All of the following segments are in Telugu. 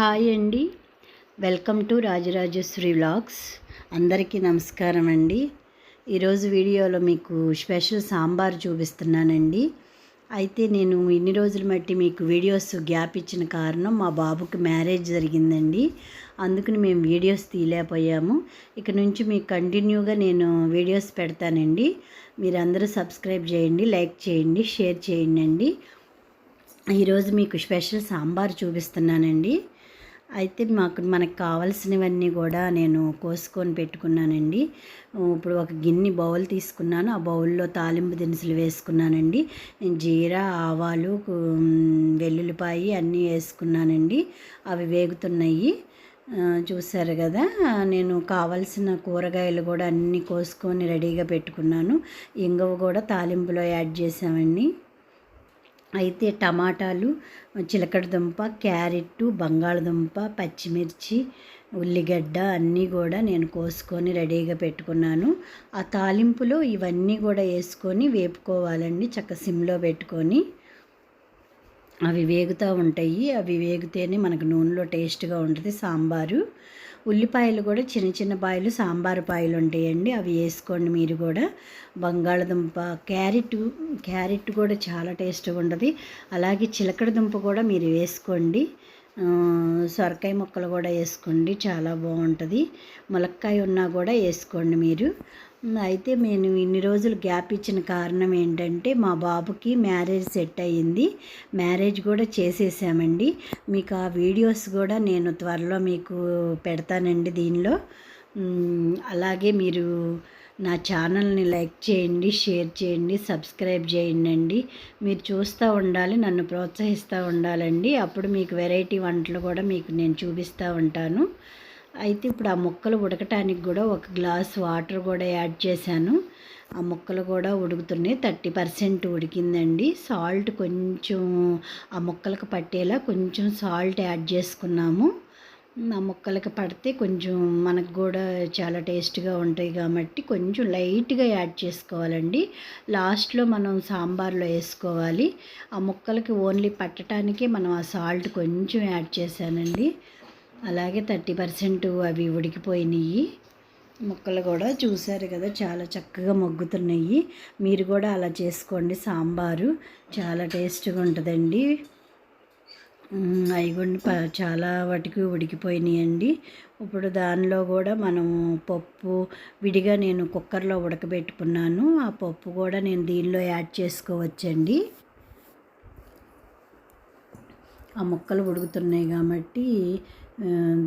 హాయ్ అండి. Welcome to Rajarajeshwari vlogs. అందరికీ నమస్కారం అండి. ఈరోజు వీడియోలో మీకు స్పెషల్ సాంబార్ చూపిస్తున్నానండి. అయితే నేను ఇన్ని రోజులు మట్టి మీకు వీడియోస్ గ్యాప్ ఇచ్చిన కారణం మా బాబుకి మ్యారేజ్ జరిగిందండి. అందుకని మేము వీడియోస్ తీయలేకపోయాము. ఇక నుంచి మీకు కంటిన్యూగా నేను వీడియోస్ పెడతానండి. మీరందరూ సబ్స్క్రైబ్ చేయండి లైక్ చేయండి షేర్ చేయండి అండి. ఈరోజు మీకు స్పెషల్ సాంబార్ చూపిస్తున్నానండి. అయితే మాకు మనకు కావాల్సినవన్నీ కూడా నేను కోసుకొని పెట్టుకున్నానండి. ఇప్పుడు ఒక గిన్నె బౌల్ తీసుకున్నాను. ఆ బౌల్లో తాలింపు దినుసులు వేసుకున్నానండి. జీరా ఆవాలు వెల్లుల్లిపాయి అన్నీ వేసుకున్నానండి. అవి వేగుతున్నాయి. చూసారు కదా నేను కావలసిన కూరగాయలు కూడా అన్నీ కోసుకొని రెడీగా పెట్టుకున్నాను. ఇంగవ కూడా తాలింపులో యాడ్ చేసామండి అయితే టమాటాలు చిలకడ దుంప క్యారెట్ బంగాళదుంప పచ్చిమిర్చి ఉల్లిగడ్డ అన్నీ కూడా నేను కోసుకొని రెడీగా పెట్టుకున్నాను. ఆ తాలింపులో ఇవన్నీ కూడా వేసుకొని వేపుకోవాలండి చక్క సిమ్లో పెట్టుకొని. అవి వేగుతూ ఉంటాయి. అవి వేగితేనే మనకు నూనెలో టేస్ట్గా ఉంటుంది సాంబారు. ఉల్లిపాయలు కూడా చిన్న చిన్న పాయలు సాంబారు పాయలు ఉంటాయండి. అవి వేసుకోండి మీరు కూడా. బంగాళదుంప క్యారెట్ క్యారెట్ కూడా చాలా టేస్ట్గా ఉంటుంది అలాగే చిలకడ దుంప కూడా మీరు వేసుకోండి. సొరకాయ ముక్కలు కూడా వేసుకోండి. చాలా బాగుంటుంది. ములక్కాయ ఉన్నా కూడా వేసుకోండి మీరు. అయితే నేను ఇన్ని రోజులు గ్యాప్ ఇచ్చిన కారణం ఏంటంటే మా బాబుకి మ్యారేజ్ సెట్ అయ్యింది. మ్యారేజ్ కూడా చేసేసామండి. మీకు ఆ వీడియోస్ కూడా నేను త్వరలో మీకు పెడతానండి దీనిలో. అలాగే మీరు నా ఛానల్ని లైక్ చేయండి షేర్ చేయండి సబ్స్క్రైబ్ చేయండి మీరు చూస్తూ ఉండాలి నన్ను ప్రోత్సహిస్తూ ఉండాలండి. అప్పుడు మీకు వెరైటీ వంటలు కూడా మీకు నేను చూపిస్తూ ఉంటాను. అయితే ఇప్పుడు ఆ ముక్కలు ఉడకటానికి కూడా ఒక గ్లాస్ వాటర్ కూడా యాడ్ చేశాను. ఆ ముక్కలు కూడా ఉడుకుతున్నాయి. థర్టీ పర్సెంట్ ఉడికిందండి. సాల్ట్ కొంచెం ఆ ముక్కలకు పట్టేలా కొంచెం సాల్ట్ యాడ్ చేసుకున్నాము. ఆ ముక్కలకి పడితే కొంచెం మనకు కూడా చాలా టేస్ట్గా ఉంటాయి కాబట్టి కొంచెం లైట్గా యాడ్ చేసుకోవాలండి. లాస్ట్లో మనం సాంబార్లో వేసుకోవాలి. ఆ ముక్కలకి ఓన్లీ పట్టడానికే మనం ఆ సాల్ట్ కొంచెం యాడ్ చేశానండి. అలాగే థర్టీ పర్సెంట్ అవి ఉడికిపోయినాయి. ముక్కలు కూడా చూశారు కదా చాలా చక్కగా మొగ్గుతున్నాయి. మీరు కూడా అలా చేసుకోండి. సాంబారు చాలా టేస్ట్గా ఉంటుందండి. అవి కూడా చాలా వాటికి ఉడికిపోయినాయండి. ఇప్పుడు దానిలో కూడా మనం పప్పు విడిగా నేను కుక్కర్లో ఉడకబెట్టుకున్నాను. ఆ పప్పు కూడా నేను దీనిలో యాడ్ చేసుకోవచ్చండి. ఆ ముక్కలు ఉడుకుతున్నాయి కాబట్టి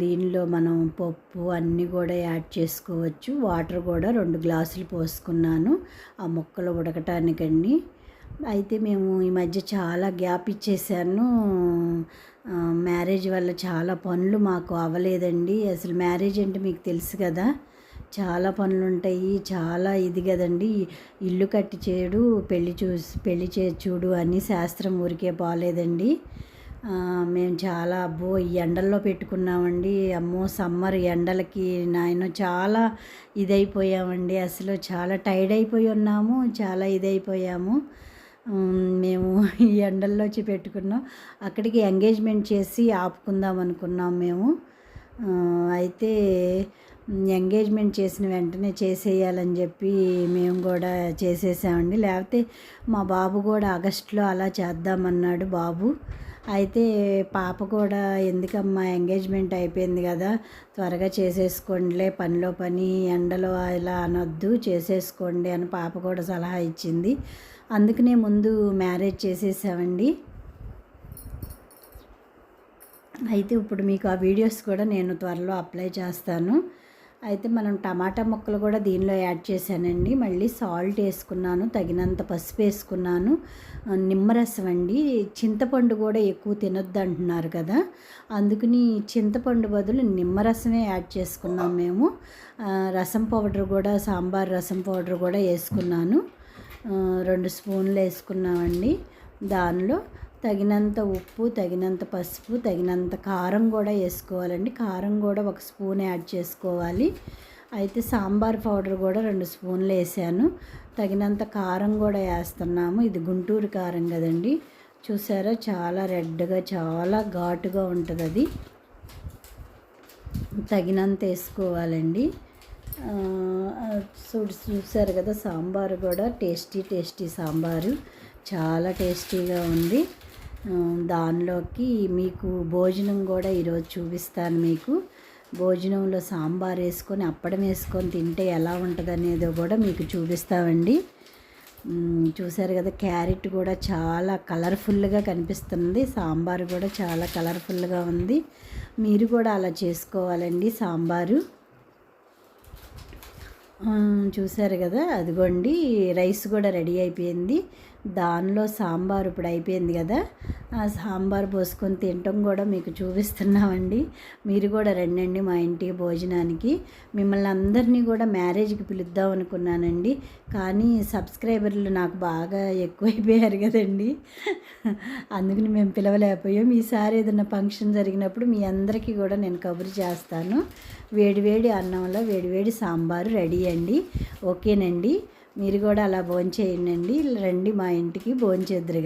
దీనిలో మనం పప్పు అన్నీ కూడా యాడ్ చేసుకోవచ్చు. వాటర్ కూడా రెండు గ్లాసులు పోసుకున్నాను. ఆ ముక్కలు ఉడకటానికండి. అయితే మేము ఈ మధ్య చాలా గ్యాప్ ఇచ్చేసాను. మ్యారేజ్ వల్ల చాలా పనులు మాకు అవ్వలేదండి. అసలు మ్యారేజ్ అంటే మీకు తెలుసు కదా చాలా పనులు ఉంటాయి. చాలా ఇది కదండి. ఇల్లు కట్టి చేయడు పెళ్ళి చూసి పెళ్ళి చే చూడు అని శాస్త్రం ఊరికే బాగాలేదండి మేము చాలా అబ్బో ఈ ఎండల్లో పెట్టుకున్నామండి. అమ్మో సమ్మర్ ఎండలకి నాయన చాలా ఇదైపోయామండి. అసలు చాలా టైర్డ్ అయిపోయి ఉన్నాము చాలా ఇదైపోయాము. మేము ఈ ఎండల్లో వచ్చి పెట్టుకున్నాం. అక్కడికి ఎంగేజ్మెంట్ చేసి ఆపుకుందాం అనుకున్నాం మేము. అయితే ఎంగేజ్మెంట్ చేసిన వెంటనే చేసేయాలని చెప్పి మేము కూడా చేసేసామండి. లేకపోతే మా బాబు కూడా ఆగస్టులో అలా చేద్దామన్నాడు బాబు. అయితే పాప కూడా ఎందుకమ్మా ఎంగేజ్మెంట్ అయిపోయింది కదా త్వరగా చేసేసుకోండిలే పనిలో పని ఎండలో ఇలా అనొద్దు చేసేసుకోండి అని పాప కూడా సలహా ఇచ్చింది. అందుకనే ముందు మ్యారేజ్ చేసేసామండి. అయితే ఇప్పుడు మీకు ఆ వీడియోస్ కూడా నేను త్వరలో అప్లై చేస్తాను. అయితే మనం టమాటా ముక్కలు కూడా దీనిలో యాడ్ చేశానండి. మళ్ళీ సాల్ట్ వేసుకున్నాను తగినంత పసుపు వేసుకున్నాను. నిమ్మరసం అండి. చింతపండు కూడా ఎక్కువ తినొద్దు అంటున్నారు కదా. అందుకని చింతపండు బదులు నిమ్మరసమే యాడ్ చేసుకున్నాం మేము. రసం పౌడర్ కూడా సాంబార్ రసం పౌడర్ కూడా వేసుకున్నాను. రెండు స్పూన్లు వేసుకున్నామండి దానిలో. తగినంత ఉప్పు తగినంత పసుపు తగినంత కారం కూడా వేసుకోవాలండి. కారం కూడా ఒక స్పూన్ యాడ్ చేసుకోవాలి. అయితే సాంబార్ పౌడర్ కూడా రెండు స్పూన్లు వేసాను. తగినంత కారం కూడా వేస్తున్నాము. ఇది గుంటూరు కారం కదండి. చూసారా? చాలా రెడ్గా చాలా ఘాటుగా ఉంటుంది అది తగినంత వేసుకోవాలండి. చూడు చూసారు కదా? సాంబారు కూడా టేస్టీ టేస్టీ సాంబారు. చాలా టేస్టీగా ఉంది. దానిలోకి మీకు భోజనం కూడా ఈరోజు చూపిస్తాను మీకు. భోజనంలో సాంబార్ వేసుకొని అప్పడం వేసుకొని తింటే ఎలా ఉంటుంది కూడా మీకు చూపిస్తామండి. చూసారు కదా క్యారెట్ కూడా చాలా కలర్ఫుల్గా కనిపిస్తుంది. సాంబారు కూడా చాలా కలర్ఫుల్గా ఉంది. మీరు కూడా అలా చేసుకోవాలండి సాంబారు. చూసారు కదా అదిగోండి రైస్ కూడా రెడీ అయిపోయింది. దానిలో సాంబార్ ఇప్పుడు అయిపోయింది కదా. ఆ సాంబార్ పోసుకొని తినటం కూడా మీకు చూపిస్తున్నామండి. మీరు కూడా రండండి మా ఇంటికి భోజనానికి. మిమ్మల్ని అందరినీ కూడా మ్యారేజ్కి పిలుద్దాం అనుకున్నానండి. కానీ సబ్స్క్రైబర్లు నాకు బాగా ఎక్కువైపోయారు కదండి. అందుకని మేము పిలవలేకపోయాం. ఈసారి ఏదైనా ఫంక్షన్ జరిగినప్పుడు మీ అందరికీ కూడా నేను కబురు చేస్తాను. వేడివేడి అన్నంలో వేడివేడి సాంబారు రెడీ అండి. ఓకేనండి. మీరు కూడా అలా భోంచేయండి. రండి మా ఇంటికి భోంచేద్దరు